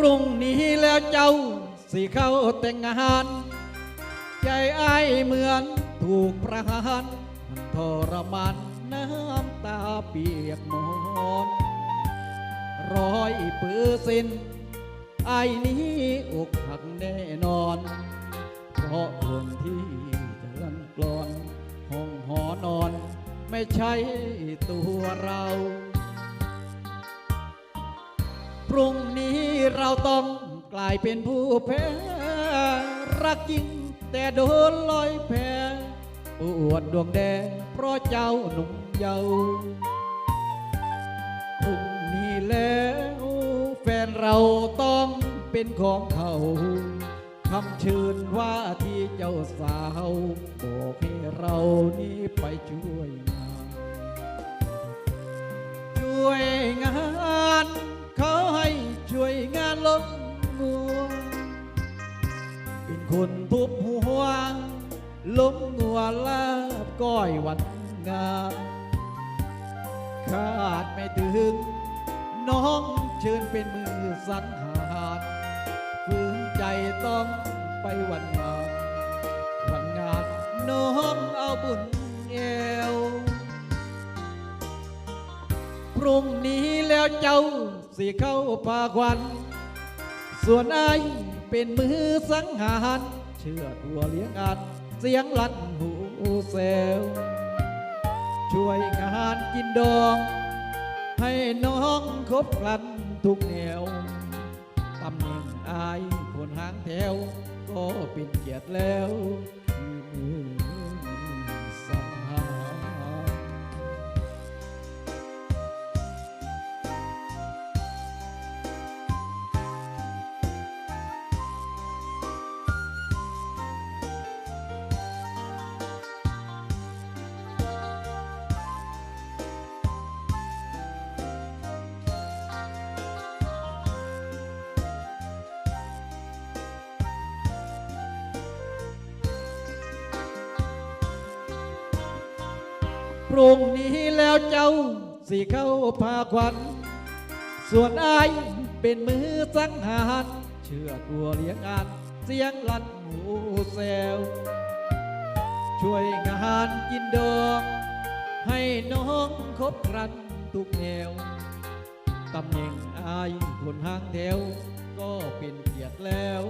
รุ่งนี้แล้วเจ้าสิเข้าแต่งงาน ใจอ้ายเหมือนถูกประหารมันทรมานน้ำตาเปียกหมอนร้อยเปอร์เซ็นไอ้ายนี้อกหักแน่นอน เพราะคนที่จะลันกลอน ห้องหอนอน ไม่ใช่ตัวเรา พรุ่งนี้ เราต้องกลายเป็นผู้แพ้รักจริงแต่โดนลอยแพ้ปวดดวงแดงเพราะเจ้าหนุ่มเยาว์พรุ่งนี้แล้วแฟนเราต้องเป็นของเขาคำเชิญว่าที่เจ้าสาวบอกให้เรานี้ไปช่วยงานช่วยงาน คนทุบหัวล้มงัวลาบก้อยวันงานคาดไม่ถึง น้องเชิญเป็นมือสังหารฝืนใจต้องไปวันงาน วันงานน้องเอาบุญเอวพรุ่งนี้แล้วเจ้าสิเข้าพาควัน ส่วนไอ้ เป็นมือสังหารเชื่อตัวเลี้ยงอันเสียงลั่นหูเซลช่วยงานกินดอง ให้น้องคบคลันทุกแนวตำแหน่งอายคนหางแถว ก็เป็นเกียรติแล้ว พรุ่งนี้แล้วเจ้าสิเข้าพาควันส่วนอายเป็นมือสังหารเชื่อตัวเลี้ยงงานเสียงลั่นหูแซวช่วยงานกินดองให้น้องคบครันทุกแนวตำแหน่งอายคนห้างแถวก็เป็นเกียรติแล้ว